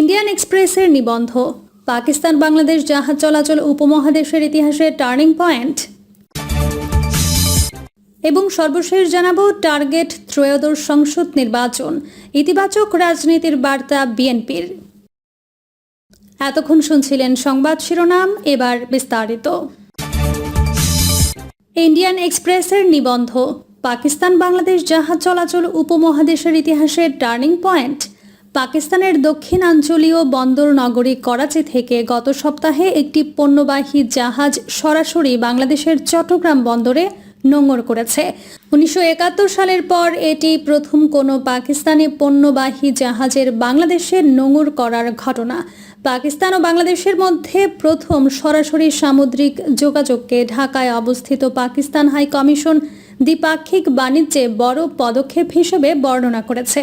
Indian এক্সপ্রেসের নিবন্ধ, পাকিস্তান বাংলাদেশ জাহাজ চলাচল উপমহাদেশের ইতিহাসে টার্নিং পয়েন্ট। এবং সর্বশেষ জানাব টার্গেট ত্রয়োদশ সংসদ নির্বাচন, ইতিবাচক রাজনীতির বার্তা বিএনপির। এতক্ষণ শুনছিলেন সংবাদ শিরোনাম, এবার বিস্তারিত। ইন্ডিয়ান এক্সপ্রেসের নিবন্ধ, পাকিস্তান বাংলাদেশ জাহাজ চলাচল উপমহাদেশের ইতিহাসে টার্নিং পয়েন্ট পাকিস্তানের দক্ষিণাঞ্চলীয় বন্দর নগরী করাচি থেকে গত সপ্তাহে একটি পণ্যবাহী জাহাজ সরাসরি বাংলাদেশের চট্টগ্রাম বন্দরে নোঙর করেছে। উনিশশো একাত্তর সালের পর এটি প্রথম কোনো পাকিস্তানি পণ্যবাহী জাহাজের বাংলাদেশে নোঙর করার ঘটনা। পাকিস্তান ও বাংলাদেশের মধ্যে প্রথম সরাসরি সামুদ্রিক যোগাযোগকে ঢাকায় অবস্থিত পাকিস্তান হাই কমিশন দ্বিপাক্ষিক বাণিজ্যে বড় পদক্ষেপ হিসেবে বর্ণনা করেছে।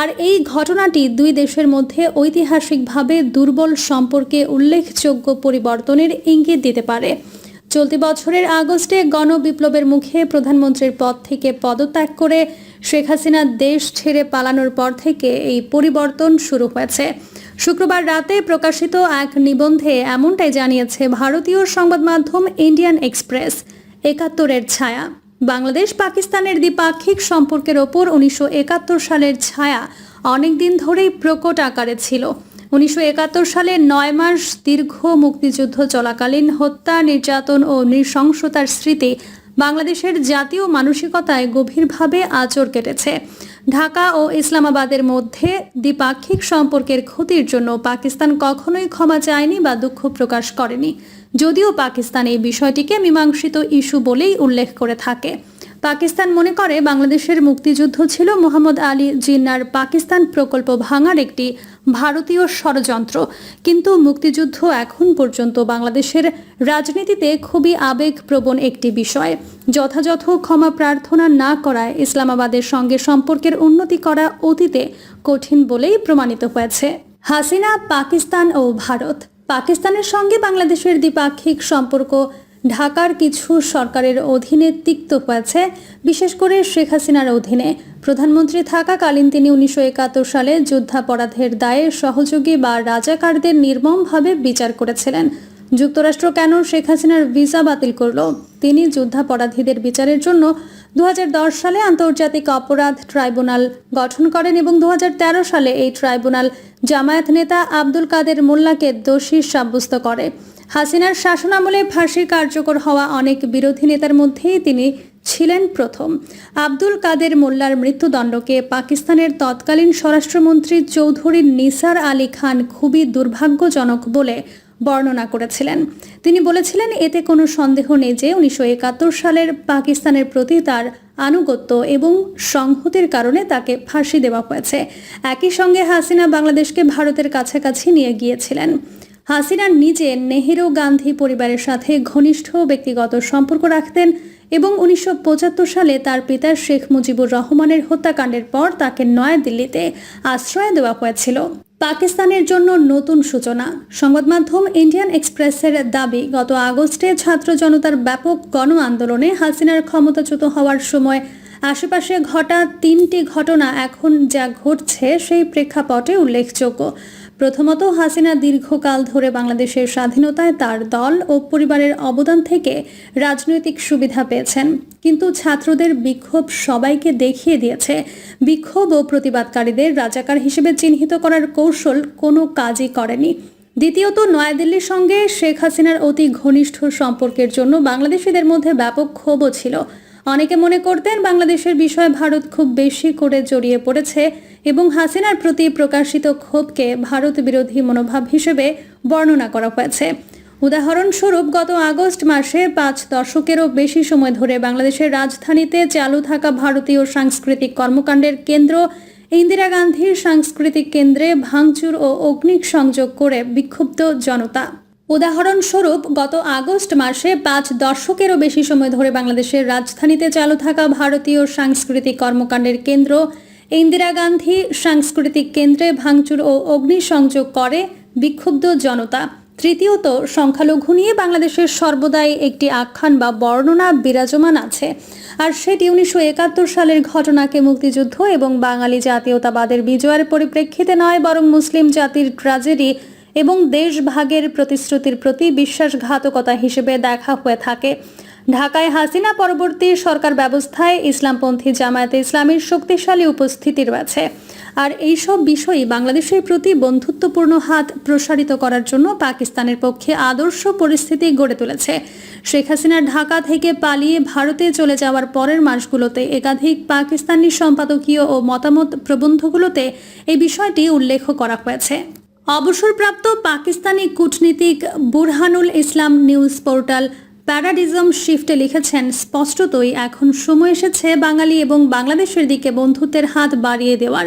আর এই ঘটনাটি দুই দেশের মধ্যে ঐতিহাসিকভাবে দুর্বল সম্পর্কে উল্লেখযোগ্য পরিবর্তনের ইঙ্গিত দিতে পারে। চলতি বছরের আগস্টে গণবিপ্লবের মুখে প্রধানমন্ত্রীর পদ থেকে পদত্যাগ করে শেখ হাসিনা দেশ ছেড়ে পালানোর পর থেকে এই পরিবর্তন শুরু হয়েছে। শুক্রবার রাতে প্রকাশিত এক নিবন্ধে এমনটাই জানিয়েছে ভারতীয় সংবাদ মাধ্যম ইন্ডিয়ান এক্সপ্রেস, একাত্তরের ছায়া। বাংলাদেশ পাকিস্তানের দ্বিপাক্ষিক সম্পর্কের ওপর উনিশশো একাত্তর সালের ছায়া অনেকদিন ধরেই প্রকট আকারে ছিল। উনিশশো একাত্তর সালে নয় মাস দীর্ঘ মুক্তিযুদ্ধ চলাকালীন হত্যা, নির্যাতন ও নৃশংসতার স্মৃতি বাংলাদেশের জাতীয় মানসিকতায় গভীরভাবে আচর কেটেছে। ঢাকা ও ইসলামাবাদের মধ্যে দ্বিপাক্ষিক সম্পর্কের ক্ষতির জন্য পাকিস্তান কখনোই ক্ষমা চায়নি বা দুঃখ প্রকাশ করেনি, যদিও পাকিস্তান এই বিষয়টিকে মীমাংসিত ইস্যু বলেই উল্লেখ করে থাকে। পাকিস্তান মনে করে বাংলাদেশের মুক্তিযুদ্ধ ছিল মোহাম্মদ আলী জিন্নার পাকিস্তান প্রকল্প ভাঙার একটি ভারতীয় ষড়যন্ত্র। কিন্তু মুক্তিযুদ্ধ এখন পর্যন্ত বাংলাদেশের রাজনীতিতে খুবই আবেগপ্রবণ একটি বিষয়। যথাযথ ক্ষমা প্রার্থনা না করায় ইসলামাবাদের সঙ্গে সম্পর্কের উন্নতি করা অতীতে কঠিন বলেই প্রমাণিত হয়েছে। হাসিনা পাকিস্তান ও ভারত। পাকিস্তানের সঙ্গে বাংলাদেশের দ্বিপাক্ষিক সম্পর্ক ঢাকার কিছু সরকারের অধীনে তিক্ত হয়েছে। বিশেষ করে শেখ হাসিনার অধীনে প্রধানমন্ত্রী থাকাকালীন তিনি উনিশশো একাত্তর সালে যুদ্ধাপরাধের দায়ে সহযোগী বা রাজাকারদের নির্মমভাবে বিচার করেছিলেন। যুক্তরাষ্ট্র কেন শেখ হাসিনার ভিসা বাতিল করল? তিনি যুদ্ধাপরাধীদের বিচারের জন্য দুহাজার দশ সালে আন্তর্জাতিক অপরাধ ট্রাইব্যুনাল গঠন করেন এবং দুহাজার তেরো সালে এই ট্রাইব্যুনাল জামায়াত নেতা আব্দুল কাদের মোল্লাকে দোষী সাব্যস্ত করে। হাসিনার শাসনামলে ফাঁসি কার্যকর হওয়া অনেক বিরোধী নেতার মধ্যেই তিনি ছিলেন প্রথম। আব্দুল কাদের মোল্লার মৃত্যুদণ্ডকে পাকিস্তানের তৎকালীন স্বরাষ্ট্রমন্ত্রী চৌধুরী নিসার আলী খান খুবই দুর্ভাগ্যজনক বলে বর্ণনা করেছিলেন। তিনি বলেছিলেন, এতে কোনো সন্দেহ নেই যে উনিশশো একাত্তর সালের পাকিস্তানের প্রতি তার আনুগত্য এবং সংহতির কারণে তাকে ফাঁসি দেওয়া হয়েছে। একই সঙ্গে হাসিনা বাংলাদেশকে ভারতের কাছাকাছি নিয়ে গিয়েছিলেন। হাসিনা নিজে নেহেরু গান্ধী পরিবারের সাথে ঘনিষ্ঠ ব্যক্তিগত সম্পর্ক রাখতেন এবং উনিশশো পঁচাত্তর সালে তার পিতা শেখ মুজিবুর রহমানের হত্যাকাণ্ডের পর তাকে নয়াদিল্লিতে আশ্রয় দেওয়া হয়েছিল। পাকিস্তানের জন্য নতুন সূচনা। সংবাদ মাধ্যম ইন্ডিয়ান এক্সপ্রেসের দাবি, গত আগস্টে ছাত্র জনতার ব্যাপক গণ আন্দোলনে হাসিনার ক্ষমতাচ্যুত হওয়ার সময় আশেপাশে ঘটা তিনটি ঘটনা এখন যা ঘটছে সেই প্রেক্ষাপটে উল্লেখযোগ্য। প্রথমত হাসিনা দীর্ঘকাল ধরে বাংলাদেশের স্বাধীনতায় তার দল ও পরিবারের অবদান থেকে রাজনৈতিক সুবিধা পেয়েছেন। কিন্তু ছাত্রদের বিক্ষোভ সবাইকে দেখিয়ে দিয়েছে। বিক্ষোভ ও প্রতিবাদকারীদের রাজাকার হিসেবে চিহ্নিত করার কৌশল কোনো কাজই করেনি। দ্বিতীয়ত, নয়াদিল্লির সঙ্গে শেখ হাসিনার অতি ঘনিষ্ঠ সম্পর্কের জন্য বাংলাদেশিদের মধ্যে ব্যাপক ক্ষোভও ছিল। অনেকে মনে করতেন বাংলাদেশের বিষয়ে ভারত খুব বেশি করে জড়িয়ে পড়েছে এবং হাসিনার প্রতি প্রকাশিত ক্ষোভকে ভারত বিরোধী মনোভাব হিসেবে বর্ণনা করা হয়েছে। উদাহরণস্বরূপ, গত আগস্ট মাসে পাঁচ দশকেরও বেশি সময় ধরে বাংলাদেশের রাজধানীতে চালু থাকা ভারতীয় সাংস্কৃতিক কর্মকাণ্ডের কেন্দ্র ইন্দিরা গান্ধীর সাংস্কৃতিক কেন্দ্রে ভাঙচুর ও অগ্নিক সংযোগ করে বিক্ষুব্ধ জনতা। উদাহরণস্বরূপ, গত আগস্ট মাসে পাঁচ দশকেরও বেশি সময় ধরে বাংলাদেশের রাজধানীতে চালু থাকা ভারতীয় সাংস্কৃতিক কর্মকাণ্ডের কেন্দ্র ইন্দিরা গান্ধী সাংস্কৃতিক কেন্দ্রে ভাঙচুর ও অগ্নিসংযোগ করে বিক্ষুব্ধ জনতা। তৃতীয়ত, সংখ্যালঘু নিয়ে বাংলাদেশের সর্বদাই একটি আখ্যান বা বর্ণনা বিরাজমান আছে। আর সেটি উনিশশো একাত্তর সালের ঘটনাকে মুক্তিযুদ্ধ এবং বাঙালি জাতীয়তাবাদের বিজয়ের পরিপ্রেক্ষিতে নয়, বরং মুসলিম জাতির ট্র্যাজেডি এবং দেশভাগের প্রতিশ্রুতির প্রতি বিশ্বাসঘাতকতা হিসেবে দেখা হয়ে থাকে। ঢাকায় হাসিনা পরবর্তী সরকার ব্যবস্থায় ইসলামপন্থী জামায়াতে ইসলামীর শক্তিশালী উপস্থিতি রয়েছে। আর এইসব বিষয়ই বাংলাদেশের প্রতি বন্ধুত্বপূর্ণ হাত প্রসারিত করার জন্য পাকিস্তানের পক্ষে আদর্শ পরিস্থিতি গড়ে তুলেছে। শেখ হাসিনার ঢাকা থেকে পালিয়ে ভারতে চলে যাওয়ার পরের মাসগুলোতে একাধিক পাকিস্তানি সম্পাদকীয় ও মতামত প্রবন্ধগুলোতে এই বিষয়টি উল্লেখ করা হয়েছে। অবসরপ্রাপ্ত পাকিস্তানি কূটনীতিক বুরহানুল ইসলাম নিউজ পোর্টাল প্যারাডিজম শিফটে লিখেছেন, স্পষ্টতই এখন সময় এসেছে বাঙালি এবং বাংলাদেশের দিকে বন্ধুত্বের হাত বাড়িয়ে দেওয়ার।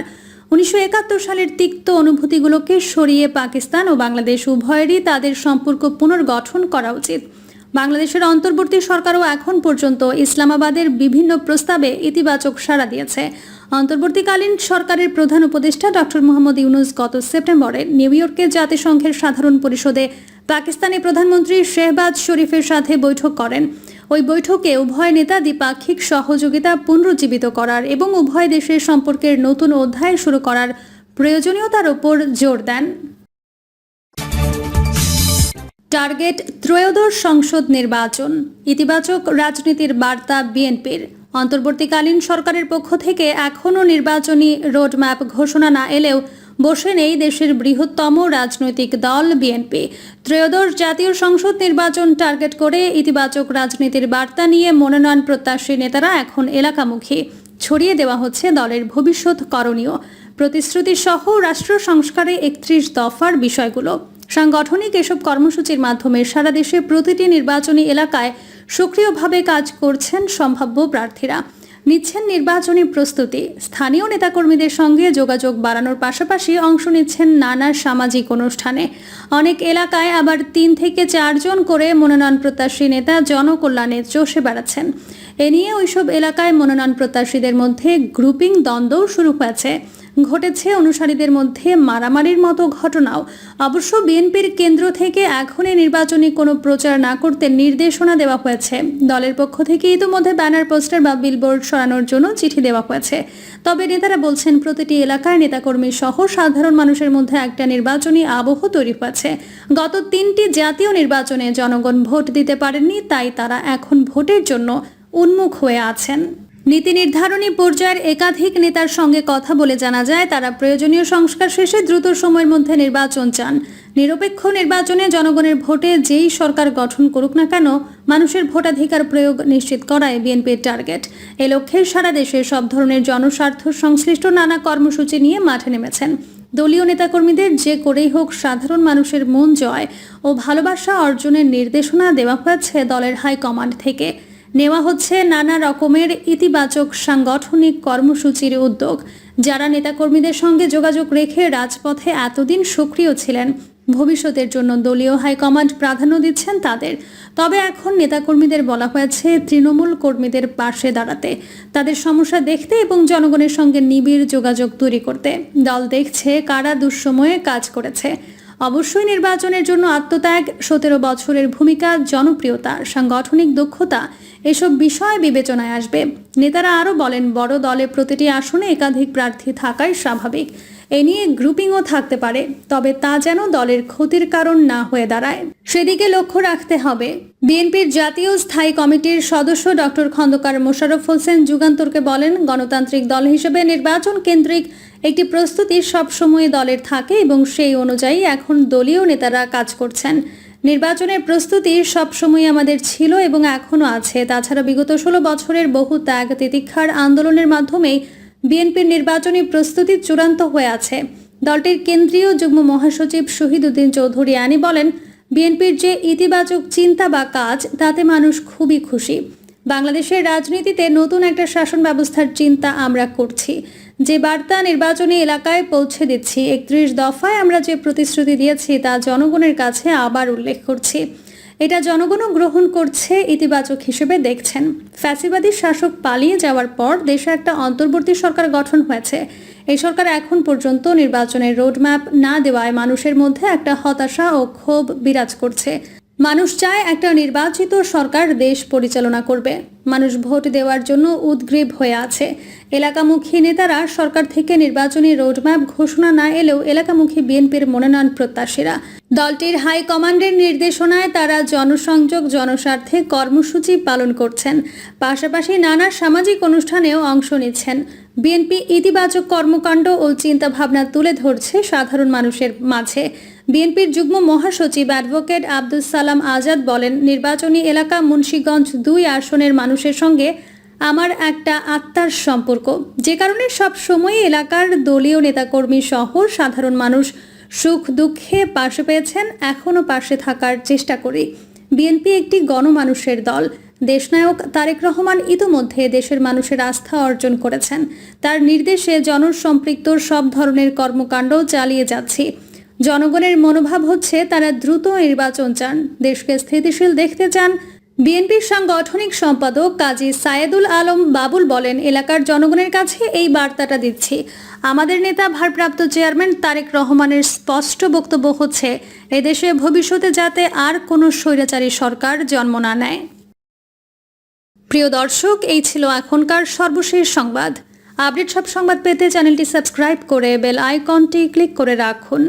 উনিশশো একাত্তর সালের তিক্ত অনুভূতিগুলোকে সরিয়ে পাকিস্তান ও বাংলাদেশ উভয়েরই তাদের সম্পর্ক পুনর্গঠন করা উচিত। বাংলাদেশের অন্তর্বর্তী সরকারও এখন পর্যন্ত ইসলামাবাদের বিভিন্ন প্রস্তাবে ইতিবাচক সাড়া দিয়েছে। অন্তর্বর্তীকালীন সরকারের প্রধান উপদেষ্টা ডক্টর মোহাম্মদ ইউনুস গত সেপ্টেম্বরে নিউ ইয়র্কে জাতিসংঘের সাধারণ পরিষদে পাকিস্তানি প্রধানমন্ত্রী শেহবাজ শরীফের সাথে বৈঠক করেন। ওই বৈঠকে উভয় নেতা দ্বিপাক্ষিক সহযোগিতা পুনরুজ্জীবিত করার এবং উভয় দেশের সম্পর্কের নতুন অধ্যায় শুরু করার প্রয়োজনীয়তার উপর জোর দেন। টার্গেট ত্রয়োদশ সংসদ নির্বাচন, ইতিবাচক রাজনীতির বার্তা বিএনপির। অন্তর্বর্তীকালীন সরকারের পক্ষ থেকে এখনও নির্বাচনী রোডম্যাপ ঘোষণা না এলেও বসে নেই দেশের বৃহত্তম রাজনৈতিক দল বিএনপি। ত্রয়োদশ জাতীয় সংসদ নির্বাচন টার্গেট করে ইতিবাচক রাজনীতির বার্তা নিয়ে মনোনয়ন প্রত্যাশী নেতারা এখন এলাকামুখী। ছড়িয়ে দেওয়া হচ্ছে দলের ভবিষ্যৎ করণীয়। প্রতিশ্রুতি সহ রাষ্ট্র সংস্কারে একত্রিশ দফার বিষয়গুলো। সাংগঠনিক এসব কর্মসূচির মাধ্যমে সারা দেশে প্রতিটি নির্বাচনী এলাকায় সক্রিয়ভাবে কাজ করছেন সম্ভাব্য প্রার্থীরা। নিচ্ছেন নির্বাচনী প্রস্তুতি। স্থানীয় নেতাকর্মীদের সঙ্গে যোগাযোগ বাড়ানোর পাশাপাশি অংশ নিচ্ছেন নানা সামাজিক অনুষ্ঠানে। অনেক এলাকায় আবার তিন থেকে চারজন করে মনোনয়ন প্রত্যাশী নেতা জনকল্যাণে চষে বেড়াচ্ছেন। এ নিয়ে ওইসব এলাকায় মনোনয়ন প্রত্যাশীদের মধ্যে গ্রুপিং দ্বন্দ্বও শুরু হয়েছে। ঘটেছে অনুসারীদের মধ্যে মারামারির মতো ঘটনাও। অবশ্য বিএনপির কেন্দ্র থেকে এখনই নির্বাচনী কোনো প্রচার না করতে নির্দেশনা দেওয়া হয়েছে। দলের পক্ষ থেকে ইতিমধ্যে ব্যানার, পোস্টার বা বিলবোর্ড সরানোর জন্য চিঠি দেওয়া হয়েছে। তবে নেতারা বলছেন, প্রতিটি এলাকার নেতাকর্মী সহ সাধারণ মানুষের মধ্যে একটা নির্বাচনী আবহ তৈরি হয়েছে। গত তিনটি জাতীয় নির্বাচনে জনগণ ভোট দিতে পারেননি, তাই তারা এখন ভোটের জন্য উন্মুখ হয়ে আছেন। নীতি নির্ধারণী পর্যায়ের একাধিক নেতার সঙ্গে কথা বলে জানা যায়, তারা প্রয়োজনীয় সংস্কার শেষে দ্রুত সময়ের মধ্যে নির্বাচন চান। নিরপেক্ষ নির্বাচনে জনগণের ভোটে যেই সরকার গঠন করুক না কেন, মানুষের ভোটাধিকার প্রয়োগ নিশ্চিত করায় বিএনপির টার্গেট। এ লক্ষ্যে সারা দেশে সব ধরনের জনস্বার্থ সংশ্লিষ্ট নানা কর্মসূচি নিয়ে মাঠে নেমেছেন। দলীয় নেতাকর্মীদের যে করেই হোক সাধারণ মানুষের মন জয় ও ভালোবাসা অর্জনের নির্দেশনা দেওয়া হয়েছে দলের হাইকমান্ড থেকে। নেওয়া হচ্ছে নানা রকমের ইতিবাচক সাংগঠনিক কর্মসূচির উদ্যোগ। যারা নেতাকর্মীদের সঙ্গে যোগাযোগ রেখে রাজপথে এতদিন সক্রিয় ছিলেন, ভবিষ্যতের জন্য দলীয় হাইকমান্ড প্রাধান্য দিচ্ছেন তাদের। তবে এখন নেতাকর্মীদের বলা হয়েছে, তৃণমূল কর্মীদের পাশে দাঁড়াতে। তাদের সমস্যা দেখতে এবং জনগণের সঙ্গে নিবিড় যোগাযোগ তৈরি করতে। দল দেখছে কারা দুঃসময়ে কাজ করেছে। অবশ্যই নির্বাচনের জন্য আত্মত্যাগ, সতেরো বছরের ভূমিকা, জনপ্রিয়তা, সাংগঠনিক দক্ষতা, এসব বিষয় বিবেচনায় আসবে। নেতারা আরও বলেন, বড় দলে প্রতিটি আসনে একাধিক প্রার্থী থাকাই স্বাভাবিক। এ নিয়ে গ্রুপিংও থাকতে পারে, তবে তা যেন দলের ক্ষতির কারণ না হয়ে দাঁড়ায়। সেদিকে লক্ষ্য রাখতে হবে। বিএনপির জাতীয় স্থায়ী কমিটির সদস্য ডক্টর খন্দকার মোশাররফ হোসেন যুগান্তরকে বলেন, গণতান্ত্রিক দল হিসেবে নির্বাচন কেন্দ্রিক একটি প্রস্তুতি সবসময় দলের থাকে এবং সেই অনুযায়ী এখন দলীয় নেতারা কাজ করছেন। নির্বাচনের প্রস্তুতি সবসময় আমাদের ছিল এবং এখনও আছে। তাছাড়া বিগত ষোলো বছরের বহু ত্যাগ তিতিক্ষার আন্দোলনের মাধ্যমেই বিএনপির নির্বাচনী প্রস্তুতি চূড়ান্ত হয়ে আছে। দলটির কেন্দ্রীয় যুগ্ম মহাসচিব শহীদুদ্দিন চৌধুরী আনি বলেন, বিএনপির যে ইতিবাচক চিন্তা বা কাজ, তাতে মানুষ খুবই খুশি। বাংলাদেশের রাজনীতিতে নতুন একটা শাসন ব্যবস্থার চিন্তা আমরা করছি। যে বার্তা নির্বাচনী এলাকায় পৌঁছে দিচ্ছি, একত্রিশ দফায় আমরা যে প্রতিশ্রুতি দিয়েছি, তা জনগণের কাছে আবার উল্লেখ করছি। এটা জনগণও গ্রহণ করছে ইতিবাচক হিসেবে দেখছেন। ফ্যাসিবাদী শাসক পালিয়ে যাওয়ার পর দেশে একটা অন্তর্বর্তী সরকার গঠন হয়েছে। এই সরকার এখন পর্যন্ত নির্বাচনের রোডম্যাপ না দেওয়ায় মানুষের মধ্যে একটা হতাশা ও ক্ষোভ বিরাজ করছে। মানুষ চায় একটা নির্বাচিত সরকার দেশ পরিচালনা করবে। মানুষ ভোট দেওয়ার জন্য উদ্গ্রীব হয়ে আছে। এলাকামুখী নেতারা সরকার থেকে নির্বাচনী রোডম্যাপ ঘোষণা না এলেও এলাকামুখী বিএনপির মনোনয়ন প্রত্যাশীরা। দলটির হাইকমান্ডের নির্দেশনায় তারা জনসংযোগ, জনস্বার্থে কর্মসূচি পালন করছেন। পাশাপাশি নানা সামাজিক অনুষ্ঠানেও অংশ নিচ্ছেন। বিএনপি ইতিবাচক কর্মকাণ্ড ও চিন্তাভাবনা তুলে ধরছে সাধারণ মানুষের মাঝে। বিএনপির যুগ্ম মহাসচিব অ্যাডভোকেট আব্দুল সালাম আজাদ বলেন, নির্বাচনী এলাকা মুন্সীগঞ্জ দুই আসনের মানুষের সঙ্গে আমার একটা আত্মার সম্পর্ক। যে কারণে সব সময় এলাকার দলীয় নেতাকর্মী সহ সাধারণ মানুষ সুখ দুঃখে পাশে পেয়েছেন এখনও পাশে থাকার চেষ্টা করি। বিএনপি একটি গণমানুষের দল। দেশনায়ক তারেক রহমান ইতোমধ্যে দেশের মানুষের আস্থা অর্জন করেছেন। তার নির্দেশে জনসম্পৃক্ত সব ধরনের কর্মকাণ্ড চালিয়ে যাচ্ছি। জনগণের মনোভাব হচ্ছে তারা দ্রুত নির্বাচন চান। দেশকে স্থিতিশীল দেখতে চান বিএনপির সাংগঠনিক সম্পাদক কাজী সায়েদুল আলম বাবুল বলেন, এলাকার জনগণের কাছে এই বার্তাটা দিচ্ছি। আমাদের নেতা ভারপ্রাপ্ত চেয়ারম্যান তারেক রহমানের স্পষ্ট বক্তব্য হচ্ছে, এদেশে ভবিষ্যতে যাতে আর কোনো স্বৈরাচারী সরকার জন্ম না নেয়। প্রিয় দর্শক, এই ছিল এখনকার সর্বশেষ সংবাদ। আপডেট সব সংবাদ পেতে চ্যানেলটি সাবস্ক্রাইব করে বেল আইকনটি ক্লিক করে রাখুন।